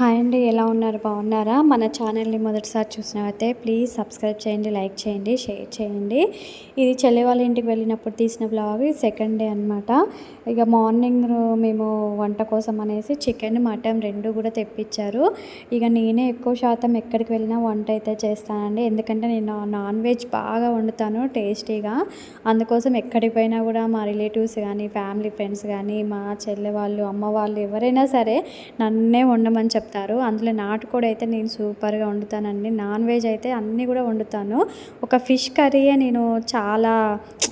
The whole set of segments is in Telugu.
హాయ్ అండి ఎలా ఉన్నారు? బాగున్నారా? మన ఛానల్ని మొదటిసారి చూసినవైతే ప్లీజ్ సబ్స్క్రైబ్ చేయండి లైక్ చేయండి షేర్ చేయండి. ఇది చెల్లి వాళ్ళ ఇంటికి వెళ్ళినప్పుడు తీసిన బ్లాగ్ సెకండ్ డే అనమాట ఇక మార్నింగ్ మేము వంట కోసం అనేసి చికెన్ మటన్ రెండు కూడా తెప్పించారు. ఇక నేనే ఎక్కువ శాతం ఎక్కడికి వెళ్ళినా వంట అయితే చేస్తానండి. ఎందుకంటే నేను నాన్ వెజ్ బాగా వండుతాను టేస్టీగా. అందుకోసం ఎక్కడికి పోయినా కూడా మా రిలేటివ్స్ కానీ ఫ్యామిలీ ఫ్రెండ్స్ కానీ మా చెల్లె వాళ్ళు అమ్మ వాళ్ళు ఎవరైనా సరే నన్నే వండమని చెప్తారు. అందులో నాటుకోడి అయితే నేను సూపర్గా వండుతానండి. నాన్ వెజ్ అయితే అన్నీ కూడా వండుతాను. ఒక ఫిష్ కర్రీయే నేను చాలా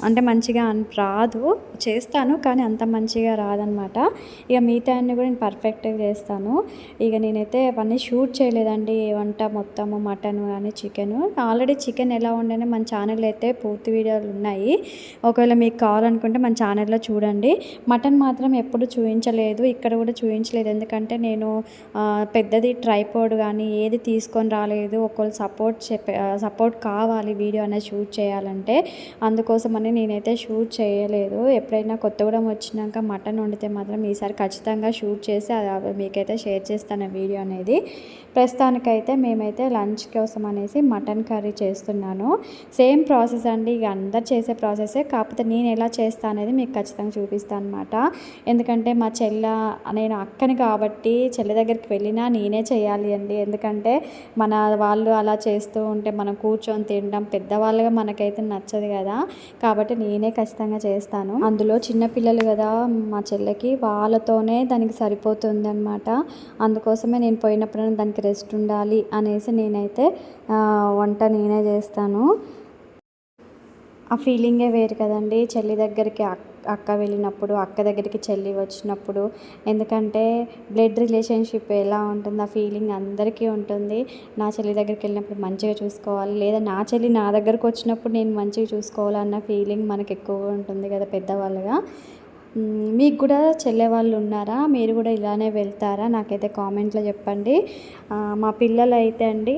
అంటే మంచిగా రాదు. చేస్తాను కానీ అంత మంచిగా రాదనమాట. ఇక మిగతా అన్ని కూడా నేను పర్ఫెక్ట్గా చేస్తాను. ఇక నేనైతే అవన్నీ షూట్ చేయలేదండి. వంట మొత్తము మటన్ కానీ చికెన్. ఆల్రెడీ చికెన్ ఎలా వండానో మన ఛానల్లో అయితే పూర్తి వీడియోలు ఉన్నాయి. ఒకవేళ మీకు కావాలనుకుంటే మన ఛానల్లో చూడండి. మటన్ మాత్రం ఎప్పుడు చూపించలేదు ఇక్కడ కూడా చూపించలేదు ఎందుకంటే నేను పెద్దది ట్రైపోర్డ్ కానీ ఏది తీసుకొని రాలేదు. ఒకవేళ సపోర్ట్ చెప్పే సపోర్ట్ కావాలి వీడియో అనేది షూట్ చేయాలంటే. అందుకోసమని నేనైతే షూట్ చేయలేదు. ఎప్పుడైనా కొత్తగూడెం వచ్చినాక మటన్ వండితే మాత్రం ఈసారి ఖచ్చితంగా షూట్ చేసి అది మీకైతే షేర్ చేస్తాను వీడియో అనేది. ప్రస్తుతానికైతే మేమైతే లంచ్ కోసం అనేసి మటన్ కర్రీ చేస్తున్నాను. సేమ్ ప్రాసెస్ అండి. ఇక అందరు చేసే ప్రాసెసే. కాకపోతే నేను ఎలా చేస్తా అనేది మీకు ఖచ్చితంగా చూపిస్తాను అనమాట ఎందుకంటే మా చెల్ల నేను అక్కని కాబట్టి చెల్లి దగ్గరికి వెళ్ళినా నేనే చేయాలి అండి. ఎందుకంటే మన వాళ్ళు అలా చేస్తూ ఉంటే మనం కూర్చొని తినడం పెద్దవాళ్ళుగా మనకైతే నచ్చదు కదా. కాబట్టి నేనే ఖచ్చితంగా చేస్తాను. అందులో చిన్నపిల్లలు కదా మా చెల్లెకి. వాళ్ళతోనే దానికి సరిపోతుంది అనమాట అందుకోసమే నేను పోయినప్పుడు దానికి రెస్ట్ ఉండాలి అనేసి నేనైతే వంట నేనే చేస్తాను. ఆ ఫీలింగే వేరు కదండి. చెల్లి దగ్గరికి అక్క వెళ్ళినప్పుడు అక్క దగ్గరికి చెల్లి వచ్చినప్పుడు. ఎందుకంటే బ్లడ్ రిలేషన్షిప్ ఎలా ఉంటుంది ఆ ఫీలింగ్ అందరికీ ఉంటుంది. నా చెల్లి దగ్గరికి వెళ్ళినప్పుడు మంచిగా చూసుకోవాలి. లేదా నా చెల్లి నా దగ్గరకు వచ్చినప్పుడు నేను మంచిగా చూసుకోవాలన్న ఫీలింగ్ మనకు ఎక్కువగా ఉంటుంది కదా పెద్దవాళ్ళుగా. మీకు కూడా చెల్లె వాళ్ళు ఉన్నారా? మీరు కూడా ఇలానే వెళ్తారా? నాకైతే కామెంట్లో చెప్పండి. మా పిల్లలు అయితే అండి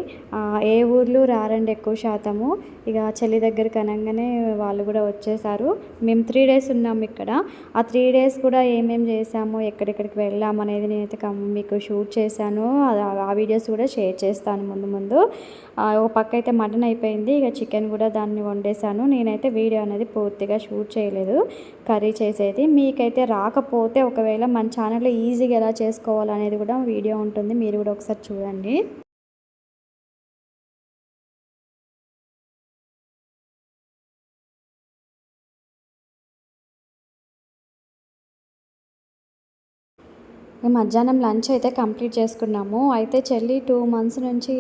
ఏ ఊర్లు రారండి ఎక్కువ శాతము? ఇక చెల్లి దగ్గరికి అనగానే వాళ్ళు కూడా వచ్చేసారు. మేము త్రీ డేస్ ఉన్నాము ఇక్కడ. ఆ త్రీ డేస్ కూడా ఏమేమి చేసాము ఎక్కడెక్కడికి వెళ్ళాము అనేది నేనైతే మీకు షూట్ చేశాను. ఆ వీడియోస్ కూడా షేర్ చేస్తాను ముందు ముందు. ఒక పక్క అయితే మటన్ అయిపోయింది. ఇక చికెన్ కూడా దాన్ని వండేసాను నేనైతే వీడియో అనేది పూర్తిగా షూట్ చేయలేదు కర్రీ చేసేది. మీకైతే రాకపోతే ఒకవేళ మన ఛానల్లో ఈజీగా ఎలా చేసుకోవాలనేది కూడా వీడియో ఉంటుంది. మీరు కూడా ఒకసారి చూడండి. మేము మధ్యాహ్నం లంచ్ అయితే కంప్లీట్ చేసుకున్నాము. అయితే చెల్లి టూ మంత్స్ నుంచి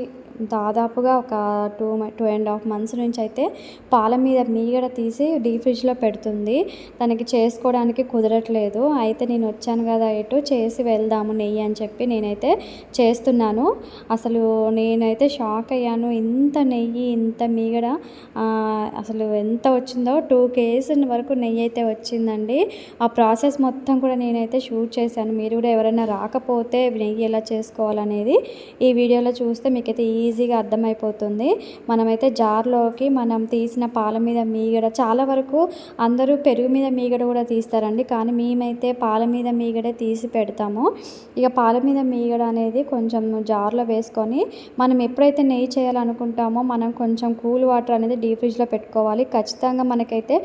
దాదాపుగా ఒక two two and half months నుంచి అయితే పాల మీద మీగడ తీసి డీ ఫ్రిడ్జ్లో పెడుతుంది. తనకి చేసుకోవడానికి కుదరట్లేదు. అయితే నేను వచ్చాను కదా ఇటు చేసి వెళ్దాము నెయ్యి అని చెప్పి నేనైతే చేస్తున్నాను. అసలు నేనైతే షాక్ అయ్యాను. ఇంత నెయ్యి ఇంత మీగడ అసలు ఎంత వచ్చిందో? టూ కేజీస్ వరకు నెయ్యి అయితే వచ్చిందండి. ఆ ప్రాసెస్ మొత్తం కూడా నేనైతే షూట్ చేశాను. మీరు కూడా ఎవరైనా రాకపోతే నెయ్యి ఎలా చేసుకోవాలనేది ఈ వీడియోలో చూస్తే మీకైతే ఈ ఈజీగా అర్థమైపోతుంది. మనమైతే జార్లోకి మనం తీసిన పాల మీద మీగడ చాలా వరకు అందరూ పెరుగు మీద మీగడ కూడా తీస్తారండి. కానీ మేమైతే పాల మీద మీగడే తీసి పెడతాము. ఇక పాల మీద మీగడ అనేది కొంచెం జార్లో వేసుకొని మనం ఎప్పుడైతే నెయ్యి చేయాలనుకుంటామో మనం కొంచెం కూల్ వాటర్ అనేది డీప్ ఫ్రిడ్జ్లో పెట్టుకోవాలి. ఖచ్చితంగా మనకైతే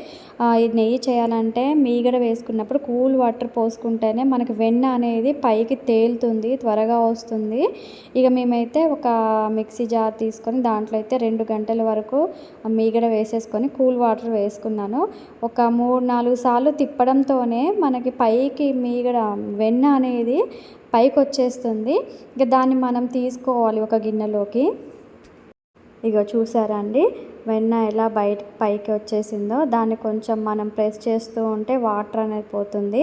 ఈ నెయ్యి చేయాలంటే మీగడ వేసుకున్నప్పుడు కూల్ వాటర్ పోసుకుంటేనే మనకి వెన్న అనేది పైకి తేలుతుంది త్వరగా వస్తుంది. ఇక మేమైతే ఒక మిక్సీ మిక్సీ జార్ తీసుకొని దాంట్లో అయితే రెండు గంటల వరకు మీగడ వేసేసుకొని కూల్ వాటర్ వేసుకున్నాను. ఒక మూడు నాలుగు సార్లు తిప్పడంతోనే మనకి పైకి మీగడ వెన్న అనేది పైకి వచ్చేస్తుంది ఇక దాన్ని మనం తీసుకోవాలి ఒక గిన్నెలోకి. ఇక చూసారా అండి? వెన్న ఎలా బయట పైకి వచ్చేసిందో దాన్ని కొంచెం మనం ప్రెస్ చేస్తూ ఉంటే వాటర్ అనేది పోతుంది.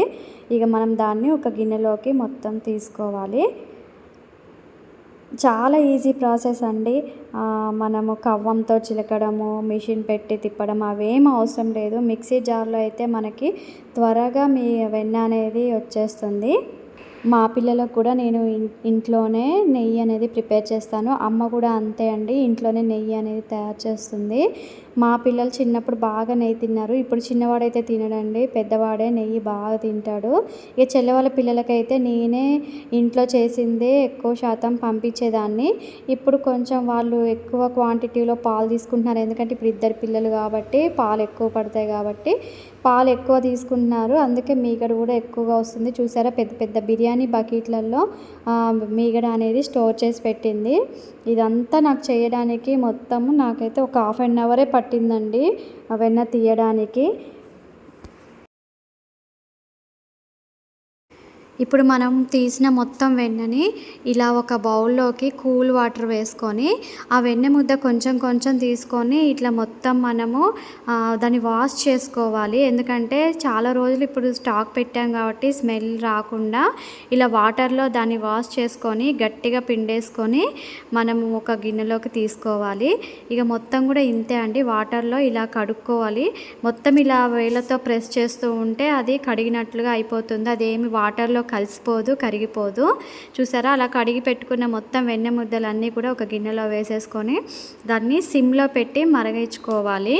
ఇక మనం దాన్ని ఒక గిన్నెలోకి మొత్తం తీసుకోవాలి. చాలా ఈజీ ప్రాసెస్ అండి. మనము కవ్వంతో చిలకడము మిషన్ పెట్టి తిప్పడం అవేం అవసరం లేదు. మిక్సీ జార్లో అయితే మనకి త్వరగా మీ వెన్న అనేది వచ్చేస్తుంది. మా పిల్లలకు కూడా నేను ఇంట్లోనే నెయ్యి అనేది ప్రిపేర్ చేస్తాను. అమ్మ కూడా అంతే అండి ఇంట్లోనే నెయ్యి అనేది తయారు చేస్తుంది. మా పిల్లలు చిన్నప్పుడు బాగా నెయ్యి తిన్నారు. ఇప్పుడు చిన్నవాడైతే తినడండి పెద్దవాడే నెయ్యి బాగా తింటాడు. ఇక చెల్లెవాళ్ళ పిల్లలకైతే నేనే ఇంట్లో చేసిందే ఎక్కువ శాతం పంపించేదాన్ని. ఇప్పుడు కొంచెం వాళ్ళు ఎక్కువ క్వాంటిటీలో పాలు తీసుకుంటున్నారు. ఎందుకంటే ఇప్పుడు ఇద్దరు పిల్లలు కాబట్టి పాలు ఎక్కువ పడతాయి కాబట్టి పాలు ఎక్కువ తీసుకుంటున్నారు. అందుకే మీగడ కూడా ఎక్కువగా వస్తుంది. చూసారా? పెద్ద పెద్ద బిర్యానీ బకెట్లలో మీగడ అనేది స్టోర్ చేసి పెట్టింది. ఇదంతా నాకు చేయడానికి మొత్తం నాకైతే ఒక హాఫ్ అన్ అవరే పట్టిందండి వెన్న తీయడానికి. ఇప్పుడు మనం తీసిన మొత్తం వెన్నని ఇలా ఒక బౌల్లోకి కూల్ వాటర్ వేసుకొని ఆ వెన్నె ముద్ద కొంచెం కొంచెం తీసుకొని ఇట్లా మొత్తం మనము దాన్ని వాష్ చేసుకోవాలి. ఎందుకంటే చాలా రోజులు ఇప్పుడు స్టాక్ పెట్టాం కాబట్టి స్మెల్ రాకుండా ఇలా వాటర్లో దాన్ని వాష్ చేసుకొని గట్టిగా పిండేసుకొని మనము ఒక గిన్నెలోకి తీసుకోవాలి. ఇక మొత్తం కూడా ఇంతే అండి. వాటర్లో ఇలా కడుక్కోవాలి. మొత్తం ఇలా వేళ్ళతో ప్రెస్ చేస్తూ ఉంటే అది కడిగినట్లుగా అయిపోతుంది. అదేమి వాటర్లో కలిసిపోదు కరిగిపోదు. చూసారా? అలా కడిగి పెట్టుకున్న మొత్తం వెన్నె ముద్దలన్నీ కూడా ఒక గిన్నెలో వేసేసుకొని దాన్ని సిమ్లో పెట్టి మరగించుకోవాలి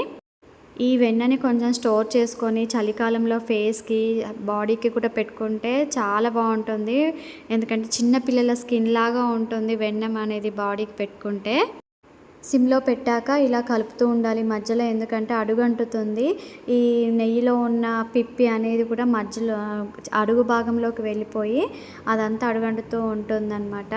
ఈ వెన్నని కొంచెం స్టోర్ చేసుకొని చలికాలంలో ఫేస్కి బాడీకి కూడా పెట్టుకుంటే చాలా బాగుంటుంది. ఎందుకంటే చిన్న పిల్లల స్కిన్ లాగా ఉంటుంది వెన్నం అనేది బాడీకి పెట్టుకుంటే. సిమ్లో పెట్టాక ఇలా కలుపుతూ ఉండాలి మధ్యలో ఎందుకంటే అడుగంటుతుంది. ఈ నెయ్యిలో ఉన్న పిప్పి అనేది కూడా మధ్యలో అడుగు భాగంలోకి వెళ్ళిపోయి అదంతా అడుగంటుతూ ఉంటుందన్నమాట.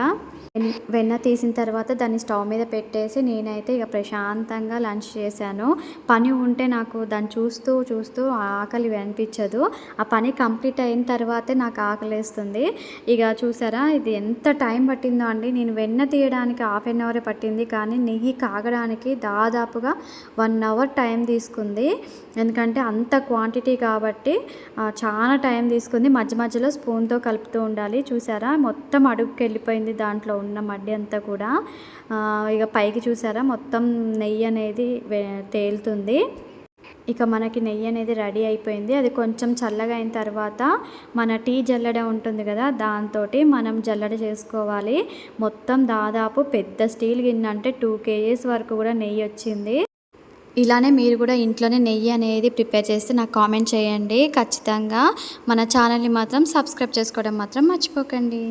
వెన్న తీసిన తర్వాత దాన్ని స్టవ్ మీద పెట్టేసి నేనైతే ఇక ప్రశాంతంగా లంచ్ చేశాను. పని ఉంటే నాకు దాన్ని చూస్తూ చూస్తూ ఆకలి అనిపించదు. ఆ పని కంప్లీట్ అయిన తర్వాతే నాకు ఆకలి వేస్తుంది ఇక చూసారా ఇది ఎంత టైం పట్టిందో అండి. నేను వెన్న తీయడానికి హాఫ్ అన్ అవర్ పట్టింది కానీ నెయ్యి కాగడానికి దాదాపుగా వన్ అవర్ టైం తీసుకుంది. ఎందుకంటే అంత క్వాంటిటీ కాబట్టి చాలా టైం తీసుకుంది. మధ్య మధ్యలో స్పూన్తో కలుపుతూ ఉండాలి. చూసారా మొత్తం అడుగుకి వెళ్ళిపోయింది దాంట్లో ఉన్న మడ్డి అంతా కూడా ఇక పైకి చూసారా మొత్తం నెయ్యి అనేది తేలుతుంది. ఇక మనకి నెయ్యి అనేది రెడీ అయిపోయింది. అది కొంచెం చల్లగా అయిన తర్వాత మన టీ జల్లెడ ఉంటుంది కదా దాంతో మనం జల్లెడ చేసుకోవాలి. మొత్తం దాదాపు పెద్ద స్టీల్ గిన్నె అంటే టూ కేజీస్ వరకు కూడా నెయ్యి వచ్చింది. ఇలానే మీరు కూడా ఇంట్లోనే నెయ్యి అనేది ప్రిపేర్ చేస్తే నాకు కామెంట్ చేయండి. ఖచ్చితంగా మన ఛానల్ని మాత్రం సబ్స్క్రైబ్ చేసుకోవడం మాత్రం మర్చిపోకండి.